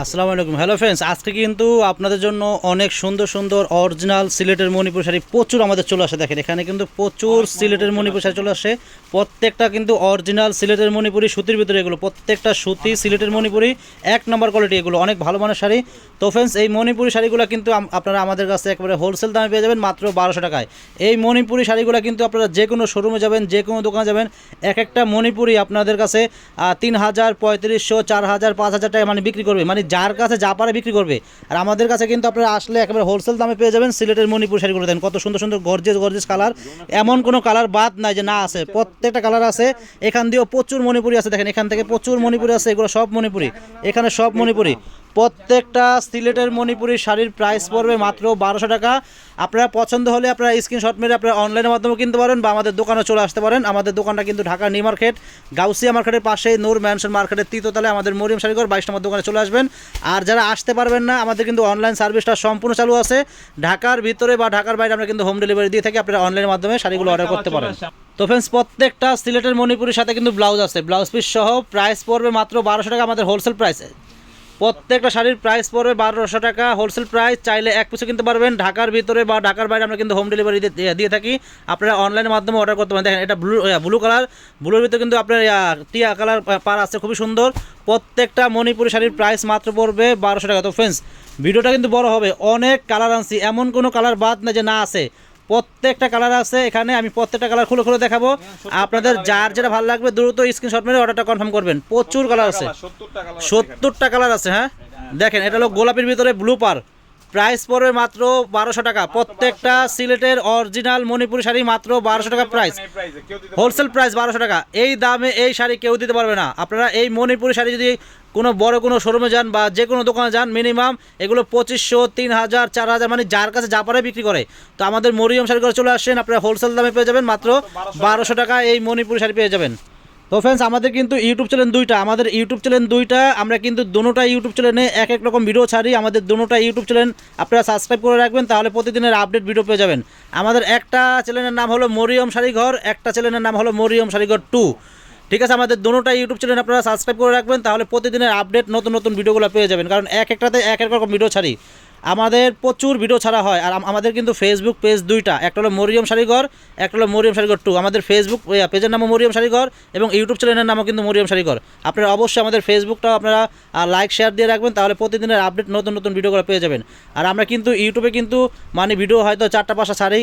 আসসালামু আলাইকুম। Hello friends আজকে কিন্তু আপনাদের জন্য অনেক সুন্দর সুন্দর অরিজিনাল সিলেটের মণিপুর শাড়ি প্রচুর আমাদের চলে আসে। দেখেন এখানে কিন্তু প্রচুর সিলেটের মণিপুর শাড়ি চলে আসে। প্রত্যেকটা কিন্তু অরিজিনাল সিলেটের মণিপুরি সুতির ভিতরে এগুলো প্রত্যেকটা সুতি সিলেটের মণিপুরি এক নম্বর কোয়ালিটি এগুলো অনেক ভালো মানের শাড়ি। তো ফ্রেন্ডস এই মণিপুরি শাড়িগুলো কিন্তু আপনারা আমাদের কাছে একবারে হোলসেল দামে পেয়ে যাবেন মাত্র বারোশো টাকায়। এই মণিপুরি শাড়িগুলো কিন্তু আপনারা যে কোনো শোরুমে যাবেন যে কোনো দোকানে যাবেন এক একটা মণিপুরি আপনাদের কাছে তিন হাজার পঁয়ত্রিশশো চার হাজার পাঁচ হাজার টাকা মানে বিক্রি করবে। মানে যার কাছে যা পারে বিক্রি করবে। আর আমাদের কাছে কিন্তু আপনারা আসলে একেবারে হোলসেল দামে পেয়ে যাবেন সিলেটের মণিপুর শাড়িগুলো দেন। কত সুন্দর সুন্দর গর্জেস গর্জেস কালার এমন কোনো কালার বাদ নাই যে না আছে। প্রত্যেকটা কালার আছে। এখান দিয়েও প্রচুর মণিপুরি আছে। দেখেন এখান থেকে প্রচুর মণিপুরি আছে। এগুলো সব মণিপুরি। এখানে সব মণিপুরি। প্রত্যেকটা সিলেটের মণিপুরি শাড়ির প্রাইস পড়বে মাত্র বারোশো টাকা। আপনারা পছন্দ হলে আপনারা স্ক্রিনশট মেরে আপনারা অনলাইনের মাধ্যমে কিনতে পারেন বা আমাদের দোকানে চলে আসতে পারেন। আমাদের দোকানটা কিন্তু ঢাকা নিউ মার্কেট, গাউসিয়া মার্কেটের পাশে নূর ম্যানশন মার্কেটের তৃতীয়তলে আমাদের মরিয়ম শাড়িঘর বাইশ নম্বর দোকানে চলে আসবেন। আর যারা আসতে পারবেন না, আমাদের কিন্তু অনলাইন সার্ভিসটা সম্পূর্ণ চালু আছে। ঢাকার ভিতরে বা ঢাকার বাইরে আমরা কিন্তু হোম ডেলিভারি দিয়ে থাকি, আপনারা অনলাইনের মাধ্যমে শাড়িগুলো অর্ডার করতে পারেন। তো ফ্রেন্ডস প্রত্যেকটা সিলেটের মণিপুরের সাথে কিন্তু ব্লাউজ আছে। ব্লাউজ পিস সহ প্রাইস পড়বে মাত্র বারোশো টাকা আমাদের হোলসেল প্রাইসে প্রত্যেকটা শাড়ির প্রাইস পড়বে বারোশো টাকা। হোলসেল প্রাইস চাইলে এক পিছু কিনতে পারবেন। ঢাকার ভিতরে বা ঢাকার বাইরে আমরা কিন্তু হোম ডেলিভারি দিয়ে থাকি। আপনারা অনলাইনের মাধ্যমে অর্ডার করতে পারেন। দেখেন, এটা ব্লু ব্লু কালার ব্লুর ভিতরে কিন্তু আপনার টিয়া কালার পার আছে, খুবই সুন্দর। প্রত্যেকটা মণিপুরি শাড়ির প্রাইস মাত্র পড়বে বারোশো টাকা। তো ফ্রেন্ডস ভিডিওটা কিন্তু বড় হবে। অনেক কালার আনছি। এমন কোনো কালার বাদ না যে না আছে। প্রত্যেকটা কালার আছে এখানে আমি প্রত্যেকটা কালার খুলে খুলে দেখাবো। আপনাদের যার যেটা ভালো লাগবে দ্রুত স্ক্রিনশট মেরে অর্ডারটা কনফার্ম করবেন। প্রচুর কালার আছে। সত্তরটা কালার আছে হ্যাঁ? দেখেন এটা হলো গোলাপের ভিতরে ব্লু পার প্রাইস পড়বে মাত্র বারোশো টাকা। প্রত্যেকটা সিলেটের অরিজিনাল মণিপুরি শাড়ি মাত্র বারোশো টাকা প্রাইস। হোলসেল প্রাইস বারোশো টাকা। এই দামে এই শাড়ি কেউ দিতে পারবে না। আপনারা এই মণিপুরি শাড়ি যদি কোনো বড় কোনো শোরুমে যান বা যে কোনো দোকানে যান মিনিমাম এগুলো পঁচিশশো, তিন হাজার, চার হাজার মানে যার কাছে যা পারে বিক্রি করে। তো আমাদের মরিয়ম শাড়ি করে চলে আসেন আপনারা হোলসেল দামে পেয়ে যাবেন মাত্র বারোশো টাকা এই মণিপুরি শাড়ি পেয়ে যাবেন। তো ফ্রেন্ডস আমাদের কিন্তু ইউটিউব চ্যানেল দুইটা, আমাদের ইউটিউব চ্যানেল দুইটা, আমরা কিন্তু দুটোটা ইউটিউব চ্যানেলে এক এক রকম ভিডিও ছাড়ি, আমাদের দুটোটা ইউটিউব চ্যানেল আপনারা সাবস্ক্রাইব করে রাখবেন, তাহলে প্রতিদিনের আপডেট ভিডিও পেয়ে যাবেন। আমাদের একটা চ্যানেলের নাম হলো মরিয়ম শাড়িঘর একটা চ্যানেলের নাম হলো মরিয়ম শাড়িঘর টু ঠিক আছে, আমাদের দুটোটা ইউটিউব চ্যানেল আপনারা সাবস্ক্রাইব করে রাখবেন, তাহলে প্রতিদিনের আপডেট নতুন নতুন ভিডিওগুলো পেয়ে যাবেন, কারণ এক একটাতে এক এক রকম ভিডিও ছাড়ি। আমাদের প্রচুর ভিডিও ছাড়া হয়। আর আমাদের কিন্তু ফেসবুক পেজ দুইটা। একটা হলো মরিয়ম শাড়িঘর একটা হলো মরিয়ম শাড়িঘর টু আমাদের ফেসবুক পেজের নামও মরিয়ম শাড়িঘর এবং ইউটিউব চ্যানেলের নামও কিন্তু মরিয়ম শাড়িঘর আপনারা অবশ্যই আমাদের ফেসবুকটাও আপনারা লাইক শেয়ার দিয়ে রাখবেন, তাহলে প্রতিদিনের আপডেট নতুন নতুন ভিডিওগুলো পেয়ে যাবেন। আর আমরা কিন্তু ইউটিউবে কিন্তু মানে ভিডিও হয়তো চারটা পাঁচটা ছাড়ি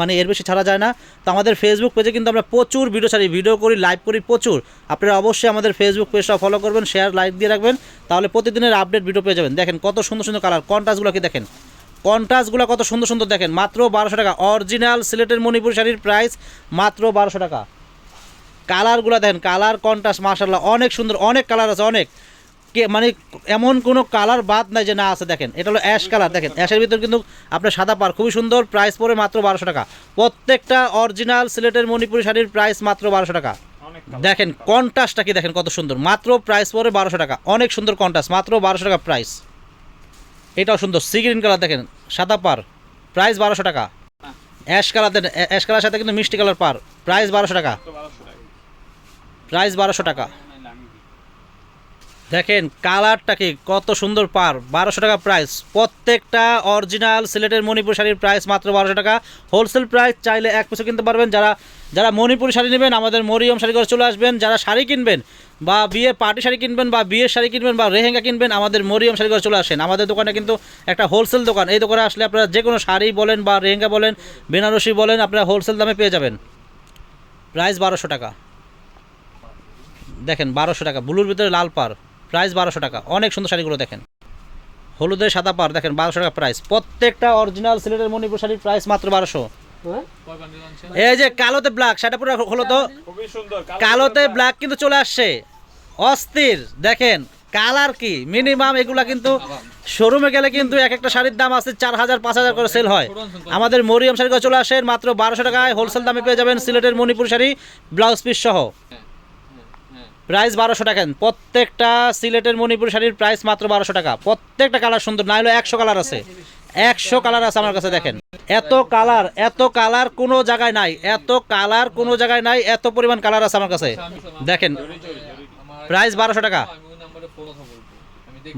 মানে এর বেশি ছাড়া যায় না। তো আমাদের ফেসবুক পেজে কিন্তু আমরা প্রচুর ভিডিও ছাড়ি। ভিডিও করি লাইভ করি প্রচুর। আপনারা অবশ্যই আমাদের ফেসবুক পেজটা ফলো করবেন শেয়ার লাইক দিয়ে রাখবেন, তাহলে প্রতিদিনের আপডেট ভিডিও পেয়ে যাবেন। দেখেন কত সুন্দর সুন্দর কালার কন্টাসগুলো কি দেখেন? কন্ট্রাস্টগুলো কত সুন্দর সুন্দর দেখেন। মাত্র বারোশো টাকা। অরিজিনাল সিলেটের মণিপুর শাড়ির প্রাইস মাত্র বারোশো টাকা। কালারগুলো দেখেন কালার কন্ট্রাস্ট মার্শাল্লাহ অনেক সুন্দর, অনেক কালার আছে, অনেক। কে মানে এমন কোনো কালার বাদ নাই যে না আছে, দেখেন। এটা হলো অ্যাশ কালার দেখেন। অ্যাশের ভিতর কিন্তু আপনার সাদা পার, খুবই সুন্দর প্রাইস পড়ে মাত্র বারোশো টাকা। প্রত্যেকটা অরিজিনাল সিলেটের মণিপুরি শাড়ির প্রাইস মাত্র বারোশো টাকা। দেখেন কন্ট্রাস্টটা কি দেখেন কত সুন্দর। মাত্র প্রাইস পড়ে বারোশো টাকা। অনেক সুন্দর কন্ট্রাস্ট মাত্র বারোশো টাকা প্রাইস এটাও সুন্দর। সি গ্রিন কালার দেখেন, সাদা পার প্রাইস বারোশো টাকা। Ash colour then ash colour সাথে কিন্তু মিষ্টি কালার পার প্রাইস বারোশো টাকা। প্রাইস বারোশো টাকা। দেখেন কালারটা কি কত সুন্দর পার, বারোশো টাকা প্রাইস প্রত্যেকটা অরিজিনাল সিলেটের মণিপুর শাড়ির প্রাইস মাত্র বারোশো টাকা। হোলসেল প্রাইস চাইলে এক পিছু কিনতে পারবেন। যারা যারা মণিপুরি শাড়ি নেবেন, আমাদের মরিয়ম শাড়ি করে চলে আসবেন। যারা শাড়ি কিনবেন বা বিয়ে পার্টি শাড়ি কিনবেন বা বিয়ের শাড়ি কিনবেন বা রেহেঙ্গা কিনবেন, আমাদের মরিয়ম শাড়ি করে চলে আসেন। আমাদের দোকানে কিন্তু একটা হোলসেল দোকান। এই দোকানে আসলে আপনারা যে কোনো শাড়ি বলেন বা রেহেঙ্গা বলেন, বেনারসি বলেন, আপনারা হোলসেল দামে পেয়ে যাবেন। প্রাইস বারোশো টাকা। দেখেন, বারোশো টাকা। ব্লুর ভিতরে লাল পার। প্রাইস বারোশো টাকা। অনেক সুন্দর শাড়িগুলো দেখেন। হলুদের সাদা পার। দেখেন, বারোশো টাকা প্রাইস প্রত্যেকটা অরিজিনাল সিলেটের মণিপুর শাড়ির প্রাইস মাত্র বারোশো। এই যে কালোতে ব্ল্যাক সেটা পুরো হলো তো? খুবই সুন্দর কালোতে ব্ল্যাক কিন্তু চলে আসছে। অস্থির দেখেন কালার কি? মিনিমাম এগুলা কিন্তু শোরুমে গেলে কিন্তু এক একটা শাড়ির দাম আছে চার হাজার পাঁচ হাজার করে সেল হয়। আমাদের মরিয়াম শাড়ি করে চলে আসেন মাত্র বারোশো টাকায়। হোলসেল দামে পেয়ে যাবেন সিলেটের মণিপুর শাড়ি ব্লাউজ পিস সহ। প্রাইস বারোশো টাকা। প্রত্যেকটা সিলেটের মণিপুর শাড়ির প্রাইস মাত্র বারোশো টাকা। প্রত্যেকটা কালার সুন্দর না হলে একশো কালার আছে। একশো কালার আছে আমার কাছে, দেখেন। এত কালার এত কালার কোনো জায়গায় নাই, এত কালার কোনো জায়গায় নাই, এত পরিমাণ কালার আছে আমার কাছে। দেখেন প্রাইস বারোশো টাকা।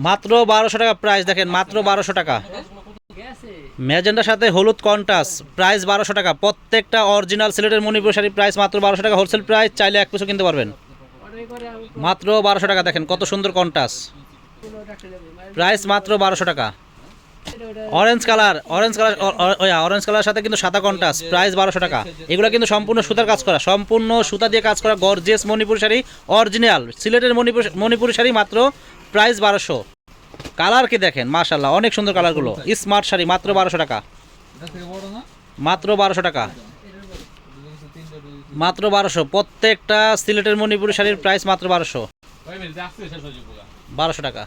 মাত্র বারোশো টাকা প্রাইস দেখেন, মাত্র বারোশো টাকা। ম্যাজেন্টার সাথে হলুদ কন্টাস প্রাইস বারোশো টাকা। প্রত্যেকটা অরিজিনাল সিলেটের মণিপুর শাড়ি প্রাইস মাত্র বারোশো টাকা। হোলসেল প্রাইস চাইলে এক পিসও কিনতে পারবেন। মাত্র বারোশো টাকা, দেখেন, কত সুন্দর কন্টাস প্রাইস মাত্র বারোশো টাকা। Orange colour orange colour orange colour সাথে কিন্তু সাদা কন্টাস প্রাইস বারোশো টাকা। এগুলো কিন্তু সম্পূর্ণ সুতার কাজ করা, সম্পূর্ণ সুতা দিয়ে কাজ করা গর্জিয়াস মণিপুর শাড়ি অরিজিনাল সিলেটের মণিপুর, মণিপুরি শাড়ি মাত্র প্রাইস বারোশো। কালার কি দেখেন? মাশাল্লাহ অনেক সুন্দর কালারগুলো স্মার্ট শাড়ি, মাত্র বারোশো টাকা। মাত্র বারোশো টাকা। মাত্র বারোশো। প্রত্যেকটা সিলেটের মণিপুরি শাড়ির প্রাইস মাত্র বারোশো। বারোশো টাকা।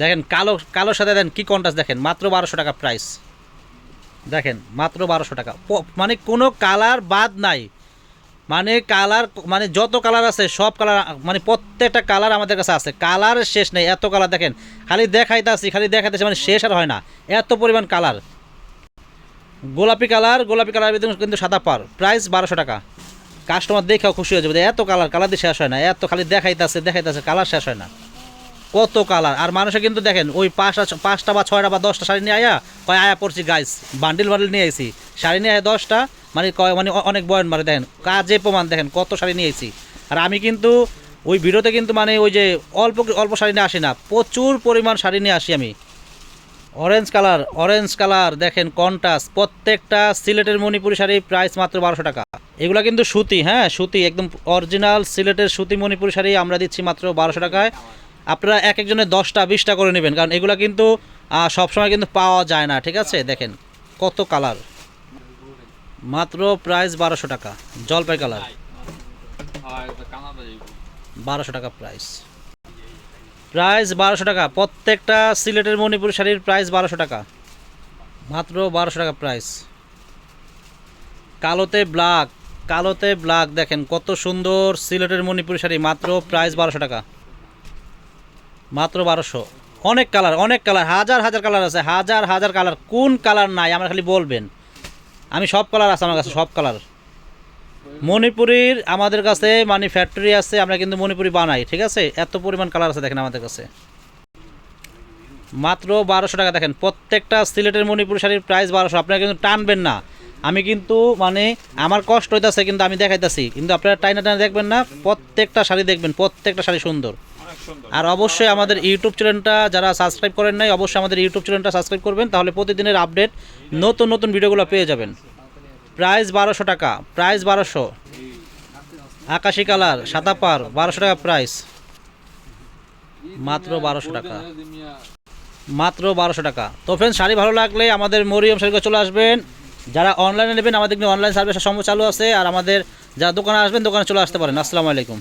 দেখেন কালো, কালোর সাথে দেন কি কন্টাস দেখেন? মাত্র বারোশো টাকা প্রাইস দেখেন, মাত্র বারোশো টাকা। মানে কোনো কালার বাদ নাই। মানে কালার মানে যত কালার আছে, সব কালার মানে প্রত্যেকটা কালার আমাদের কাছে আছে। কালার শেষ নেই, এত কালার দেখেন। খালি দেখাইতেছি খালি দেখাইতেছি মানে শেষ আর হয় না। এত পরিমাণ কালার গোলাপি কালার গোলাপি কালার কিন্তু সাদা পার। প্রাইস বারোশো টাকা। কাস্টমার দেখেও খুশি হয়ে যাবে এত কালার কালার দিয়ে শেষ হয় না। এত খালি দেখাইতেছে দেখাইতেছে কালার শেষ হয় না। কত কালার। আর মানুষে কিন্তু দেখেন, ওই পাঁচটা পাঁচটা বা ছয়টা বা দশটা শাড়ি নিয়ে আয়া কয়, আয়া পড়ছি গাইস বান্ডিল বান্ডিল নিয়ে আইছি। শাড়ি নিয়ে আয়া দশটা মানে কয় মানে অনেক বয়ন মারে দেখেন, কাজে প্রমাণ, দেখেন, কত শাড়ি নিয়ে আইছি। আর আমি কিন্তু ওই ভিডিওতে কিন্তু মানে ওই যে অল্প অল্প শাড়ি নিয়ে আসি না, প্রচুর পরিমাণ শাড়ি নিয়ে আসি আমি। অরেঞ্জ কালার অরেঞ্জ কালার দেখেন কন্টাস প্রত্যেকটা সিলেটের মণিপুরি শাড়ি প্রাইস মাত্র বারোশো টাকা। এগুলো কিন্তু সুতি হ্যাঁ সুতি, একদম অরিজিনাল সিলেটের সুতি মণিপুরি শাড়ি আমরা দিচ্ছি মাত্র বারোশো টাকায়। আপনারা এক একজনের দশটা, বিশটা করে নেবেন, কারণ এগুলো কিন্তু সবসময় কিন্তু পাওয়া যায় না, ঠিক আছে? দেখেন, কত কালার। মাত্র প্রাইস বারোশো টাকা, জলপাই কালার। বারোশো টাকা প্রাইস। প্রাইস বারোশো টাকা, প্রত্যেকটা সিলেটের মণিপুর শাড়ির প্রাইস বারোশো টাকা। মাত্র বারোশো টাকা প্রাইস। কালোতে ব্ল্যাক কালোতে ব্ল্যাক, দেখেন, কত সুন্দর সিলেটের মণিপুর শাড়ি, মাত্র প্রাইস বারোশো টাকা। মাত্র বারোশো। অনেক কালার অনেক কালার, হাজার হাজার কালার আছে, হাজার হাজার কালার। কোন কালার নাই, আমার খালি বলবেন। আমি সব কালার আছে আমার কাছে, সব কালার। মণিপুরীর আমাদের কাছে মানে ফ্যাক্টরি আছে, আমরা কিন্তু মণিপুরি বানাই, ঠিক আছে? এত পরিমাণ কালার আছে দেখেন আমাদের কাছে। মাত্র বারোশো টাকা দেখেন, প্রত্যেকটা সিলেটের মণিপুরি শাড়ির প্রাইস বারোশো। আপনারা কিন্তু টানবেন না। আমি কিন্তু মানে আমার কষ্ট হইতাছে কিন্তু আমি দেখাইতাছি। কিন্তু আপনারা টাইনা টাইনা দেখবেন না, প্রত্যেকটা শাড়ি দেখবেন, প্রত্যেকটা শাড়ি সুন্দর। আর অবশ্যই আমাদের ইউটিউব চ্যানেলটা যারা সাবস্ক্রাইব করেন নাই, অবশ্যই আমাদের ইউটিউব চ্যানেলটা সাবস্ক্রাইব করবেন, তাহলে প্রতিদিনের আপডেট নতুন নতুন ভিডিওগুলো পেয়ে যাবেন। প্রাইস বারোশো টাকা প্রাইস বারোশো। আকাশি কালার, সাদা পার, বারোশো টাকা প্রাইস মাত্র বারোশো টাকা। মাত্র বারোশো টাকা। তো ফ্রেন্ডস শাড়ি ভালো লাগলে আমাদের মরিয়ম শাড়িকে চলে আসবেন। যারা অনলাইনে নেবেন, আমাদের অনলাইন সার্ভিসের সময় চালু আছে। আর আমাদের যারা দোকানে আসবেন, দোকানে চলে আসতে পারেন। আসসালামু আলাইকুম।